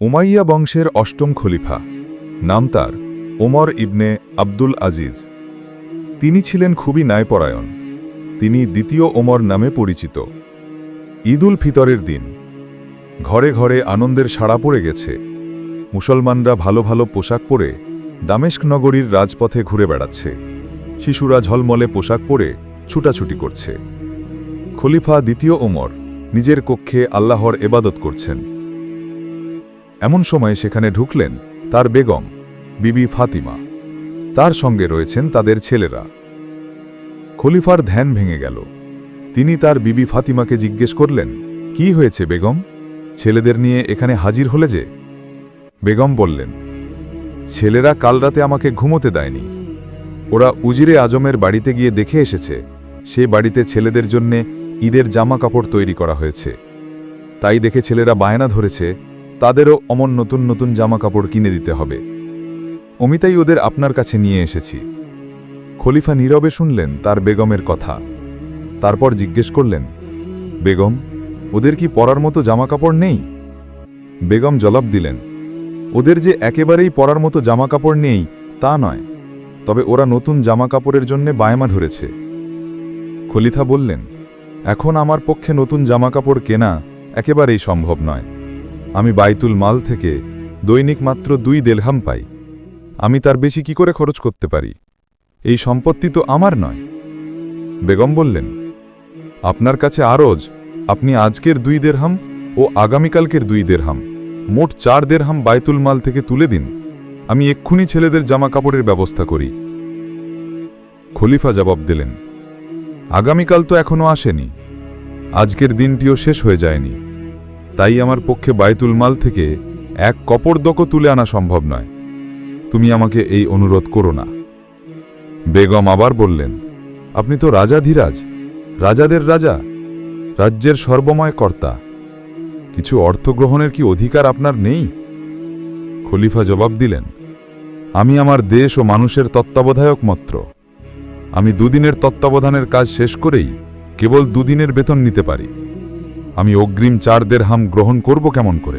Umayya বংশের অষ্টম খলিফা, নাম তার ওমর ইবনে আব্দুল আজিজ। তিনি ছিলেন খুবই ন্যায়পরায়ণ। তিনি দ্বিতীয় ওমর নামে পরিচিত। ঈদুল ফিতরের দিন। ঘরে ঘরে আনন্দের সাড়া পড়ে গেছে। মুসলমানরা ভালো ভালো পোশাক পরে দামেস্ক নগরীর রাজপথে ঘুরে বেড়াচ্ছে। শিশুরা ঝলমলে পোশাক পরে ছুটাছুটি করছে। খলিফা দ্বিতীয় ওমর নিজের কক্ষে আল্লাহর এবাদত করছেন। এমন সময় সেখানে ঢুকলেন তার বেগম, বিবি ফাতিমা। তার সঙ্গে রয়েছেন তাদের ছেলেরা। খলিফার ধ্যান ভেঙে গেল। তিনি তার বিবি ফাতিমাকে জিজ্ঞেস করলেন, কি হয়েছে বেগম? ছেলেদের নিয়ে এখানে হাজির হলে যে? বেগম বললেন, ছেলেরা কাল রাতে আমাকে ঘুমোতে দেয়নি। ওরা উজিরে আজমের বাড়িতে গিয়ে দেখে এসেছে। সে বাড়িতে ছেলেদের জন্যে ঈদের জামা কাপড় তৈরি করা হয়েছে। তাই দেখে ছেলেরা বায়না ধরেছে তাদেরও অমন নতুন নতুন জামা কাপড় কিনে দিতে হবে। অমিতাই ওদের আপনার কাছে নিয়ে এসেছি। খলিফা নীরবে শুনলেন তার বেগমের কথা। তারপর জিজ্ঞেস করলেন, বেগম, ওদের কি পরার মতো জামা কাপড় নেই? বেগম জবাব দিলেন, ওদের যে একেবারেই পরার মতো জামা কাপড় নেই, তা নয়। তবে ওরা নতুন জামা কাপড়ের জন্যে বায়মা ধরেছে। খলিফা বললেন, এখন আমার পক্ষে নতুন জামা কাপড় কেনা একেবারেই সম্ভব নয়। আমি বাইতুল মাল থেকে দৈনিক মাত্র দুই দেলহাম পাই। আমি তার বেশি কি করে খরচ করতে পারি? এই সম্পত্তি তো আমার নয়। বেগম বললেন, আপনার কাছে আরজ, আপনি আজকের দুই দেড়হাম ও আগামীকালকের দুই দেড়হাম মোট চার দেড়হাম বাইতুল মাল থেকে তুলে দিন। আমি এক্ষুনি ছেলেদের জামা কাপড়ের ব্যবস্থা করি। খলিফা জবাব দিলেন, আগামীকাল তো এখনও আসেনি। আজকের দিনটিও শেষ হয়ে যায়নি। তাই আমার পক্ষে বায়তুল মাল থেকে এক কপড় দকো তুলে আনা সম্ভব নয়। তুমি আমাকে এই অনুরোধ করো না। বেগম আবার বললেন, আপনি তো রাজাধিরাজ রাজাদের রাজা, রাজ্যের সর্বময় কর্তা। কিছু অর্থ গ্রহণের কি অধিকার আপনার নেই? খলিফা জবাব দিলেন, আমি আমার দেশ ও মানুষের তত্ত্বাবধায়ক মাত্র। আমি দুদিনের তত্ত্বাবধানের কাজ শেষ করেই কেবল দুদিনের বেতন নিতে পারি। আমি অগ্রিম চার হাম গ্রহণ করব কেমন করে?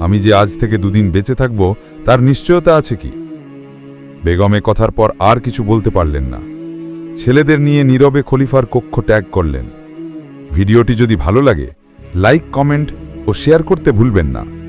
আমি যে আজ থেকে দুদিন বেঁচে থাকব, তার নিশ্চয়তা আছে কি? বেগমে কথার পর আর কিছু বলতে পারলেন না। ছেলেদের নিয়ে নীরবে খলিফার কক্ষ ট্যাগ করলেন। ভিডিওটি যদি ভালো লাগে, লাইক, কমেন্ট ও শেয়ার করতে ভুলবেন না।